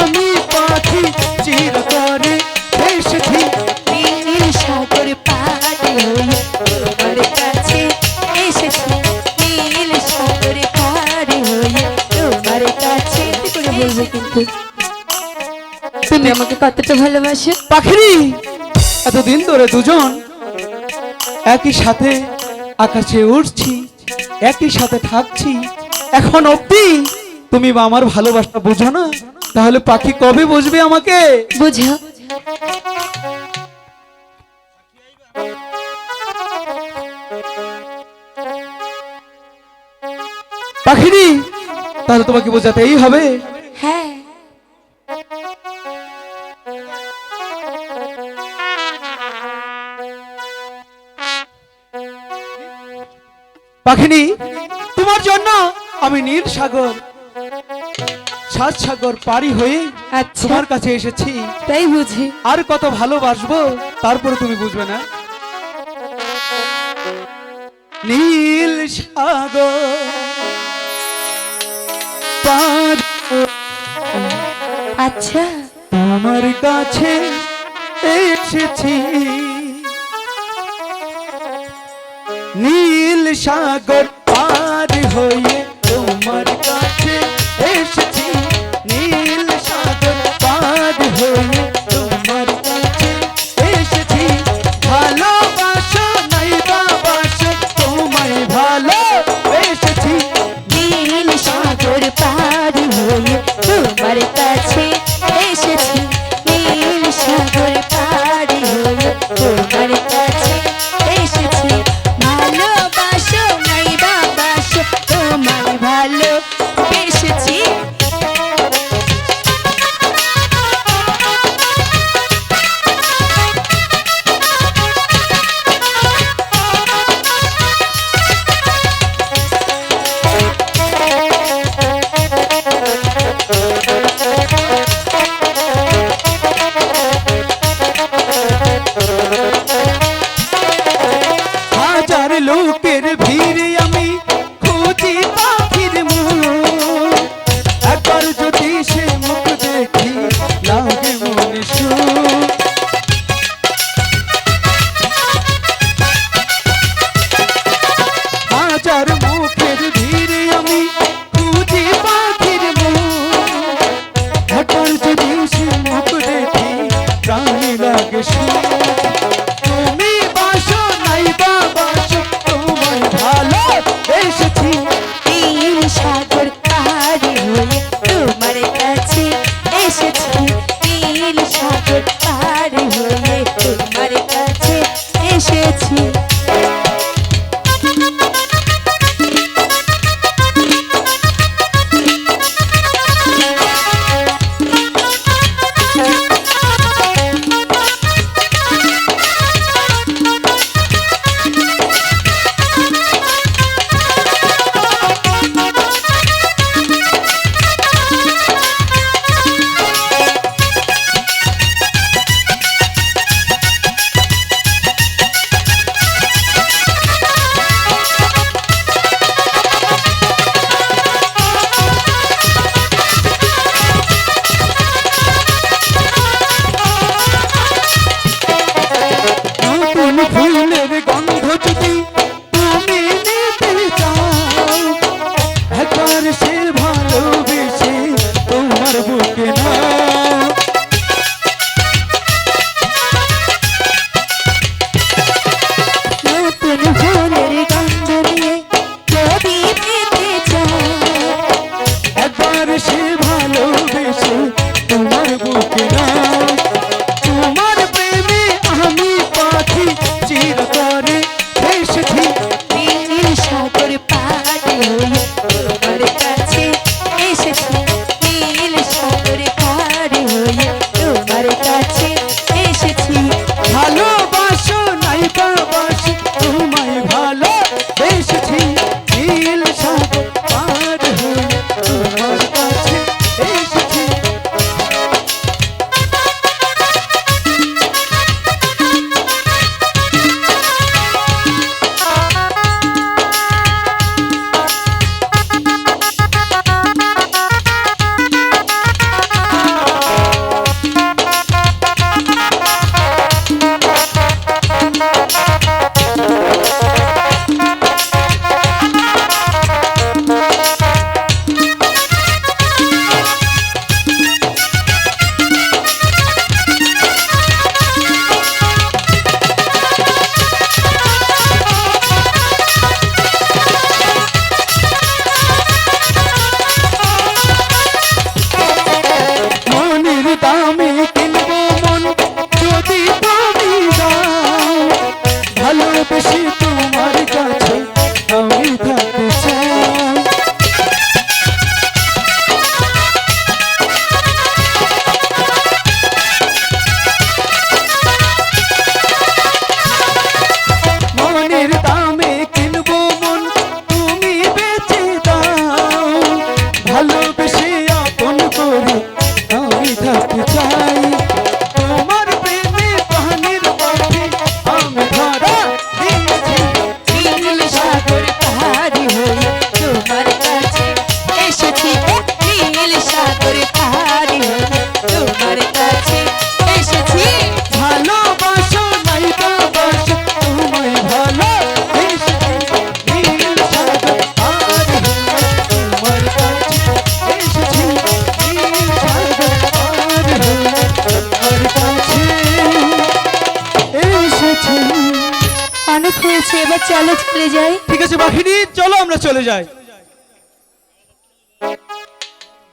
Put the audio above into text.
আমি পাখি চিরতরে এসেছি নীল সাগর পার হয়ে তোমার কাছে এসেছি। নীল সাগর পার হয়ে করে বলব কিন্তু? তুমি আমাকে কতটা ভালোবাসো? পাখিরি, এতদিন ধরে দুজন একই সাথে আকাশে উঠছি একই সাথে থাকছি এখন অব্দি তুমি আমার ভালোবাসা বুঝো না তাহলে পাখি কবে বুঝবে আমাকে? বুঝো। পাখিরি তাহলে তোমাকে বোঝাতেই হবে। হ্যাঁ। পাখিনি তোমার জন্য আমি নীল সাগর সাত সাগর পারি হয়ে আচ্ছা। তোমার কাছে এসেছি। তাই বুঝি। আর কত ভালোবাসবো তারপরে তুমি বুঝবে না। নীল সাগর আচ্ছা। তোমার কাছে এসেছি। নীল সাগর পার হয়ে হয়েছে এবার চলো চলে যাই। ঠিক আছে বাহিনী চলো আমরা চলে যাই।